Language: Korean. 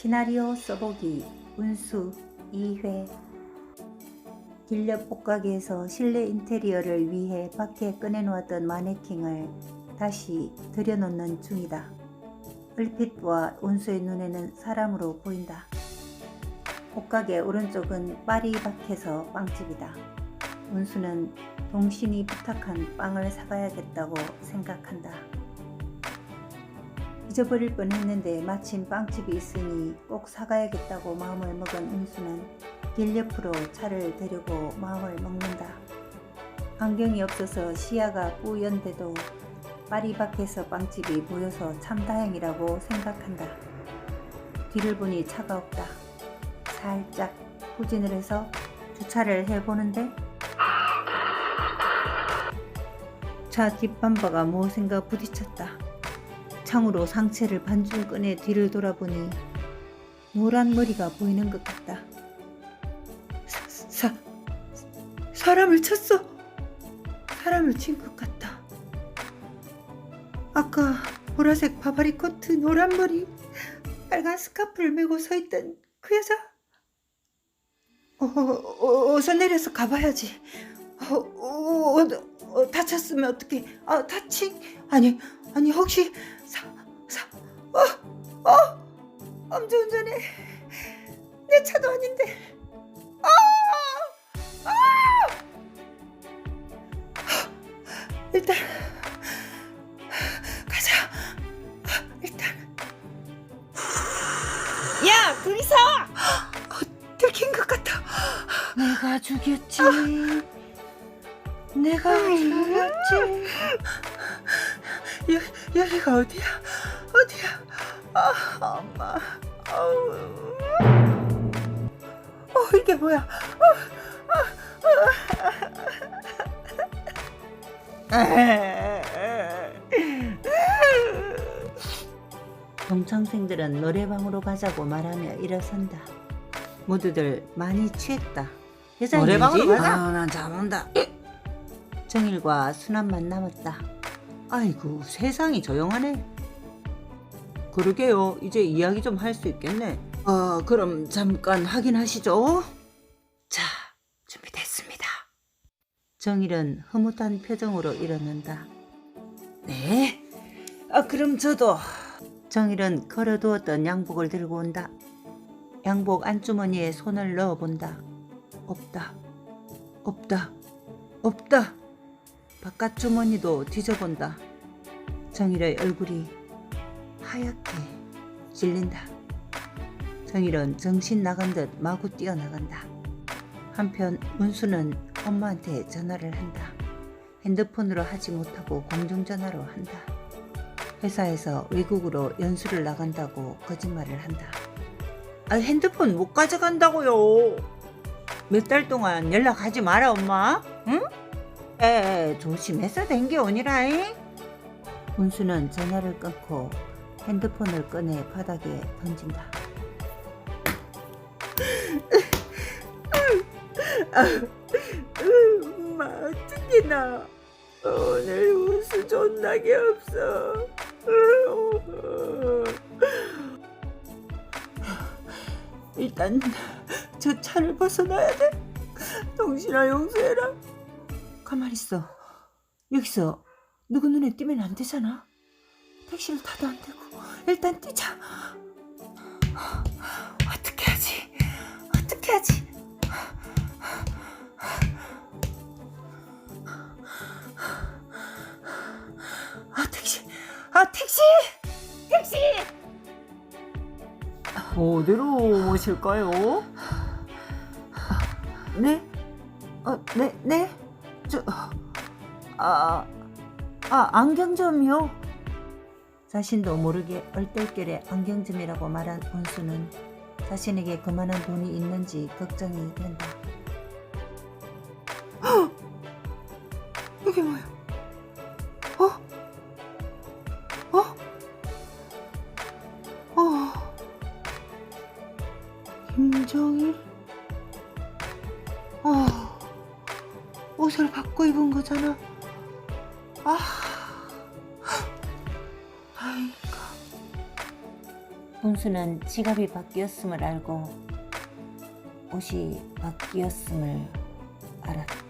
시나리오 써보기 운수 2회 길렵 옷가게에서 실내 인테리어를 위해 밖에 꺼내놓았던 마네킹을 다시 들여놓는 중이다. 얼핏 보아 운수의 눈에는 사람으로 보인다. 옷가게 오른쪽은 파리바켓에서 빵집이다. 운수는 동신이 부탁한 빵을 사가야겠다고 생각한다. 잊어버릴 뻔했는데 마침 빵집이 있으니 꼭 사가야겠다고 마음을 먹은 운수는 길 옆으로 차를 데리고 마음을 먹는다. 안경이 없어서 시야가 뿌연데도 파리바켓에서 빵집이 보여서 참 다행이라고 생각한다. 뒤를 보니 차가 없다. 살짝 후진을 해서 주차를 해보는데 차 뒷범퍼가 무엇인가 부딪혔다. 창으로 상체를 반쯤 꺼내 뒤를 돌아보니 노란 머리가 보이는 것 같다. 사, 사 사람을 쳤어. 사람을 친 것 같다. 아까 보라색 바바리 코트, 노란 머리, 빨간 스카프를 메고 서 있던 그 여자. 어, 어, 어서 내려서 가봐야지. 어, 어, 어, 어, 다쳤으면 어떡해? 아, 다친? 아니, 아니 혹시 사, 사, 어, 어, 음주운전해. 내 차도 아닌데. 아, 아! 일단 가자. 일단. 야, 둘이서! 들킨 것 같아. 내가 죽였지. 내가 죽였지. 여, 여기가? 어디야? 아, 엄마. 아우. 어, 이게 뭐야? 동창생들은 노래방으로 가자고 말하며 일어선다. 모두들 많이 취했다. 여자 노래방으로 있는지? 가자. 아, 난잘 온다. 정일과 순환만 남았다. 아이고, 세상이 조용하네. 그러게요. 이제 이야기 좀 할 수 있겠네. 어, 그럼 잠깐 확인하시죠. 자, 준비됐습니다. 정일은 흐뭇한 표정으로 일어난다. 네. 아, 그럼 저도. 정일은 걸어두었던 양복을 들고 온다. 양복 안주머니에 손을 넣어본다. 없다. 없다. 없다. 바깥 주머니도 뒤져본다. 정일의 얼굴이 하얗게 질린다. 정일은 정신 나간 듯 마구 뛰어나간다. 한편 문수는 엄마한테 전화를 한다. 핸드폰으로 하지 못하고 공중전화로 한다. 회사에서 외국으로 연수를 나간다고 거짓말을 한다. 아, 핸드폰 못 가져간다고요. 몇 달 동안 연락하지 마라, 엄마. 응? 에, 조심해서 댕겨 오니라잉. 문수는 전화를 끊고 핸드폰을 꺼내 바닥에 던진다. 엄마 어떻게 나 오늘 운수 존나게 없어. 일단 저 차를 벗어나야 돼. 동신아 용서해라. 가만 있어. 여기서 누구 눈에 띄면 안 되잖아. 택시를 타도 안 되고 일단 뛰자. 어떻게 하지? 어떻게 하지? 아 택시, 아 택시, 택시. 어디로 모실까요? 네? 어, 네, 네? 저, 아, 아, 안경점이요? 자신도 모르게 얼떨결에 안경점이라고 말한 원수는 자신에게 그만한 돈이 있는지 걱정이 된다. 이게 뭐야? 어? 어? 어? 김정일? 어, 옷을 바꿔 입은 거잖아. 아, 영수는 지갑이 바뀌었음을 알고 옷이 바뀌었음을 알았다.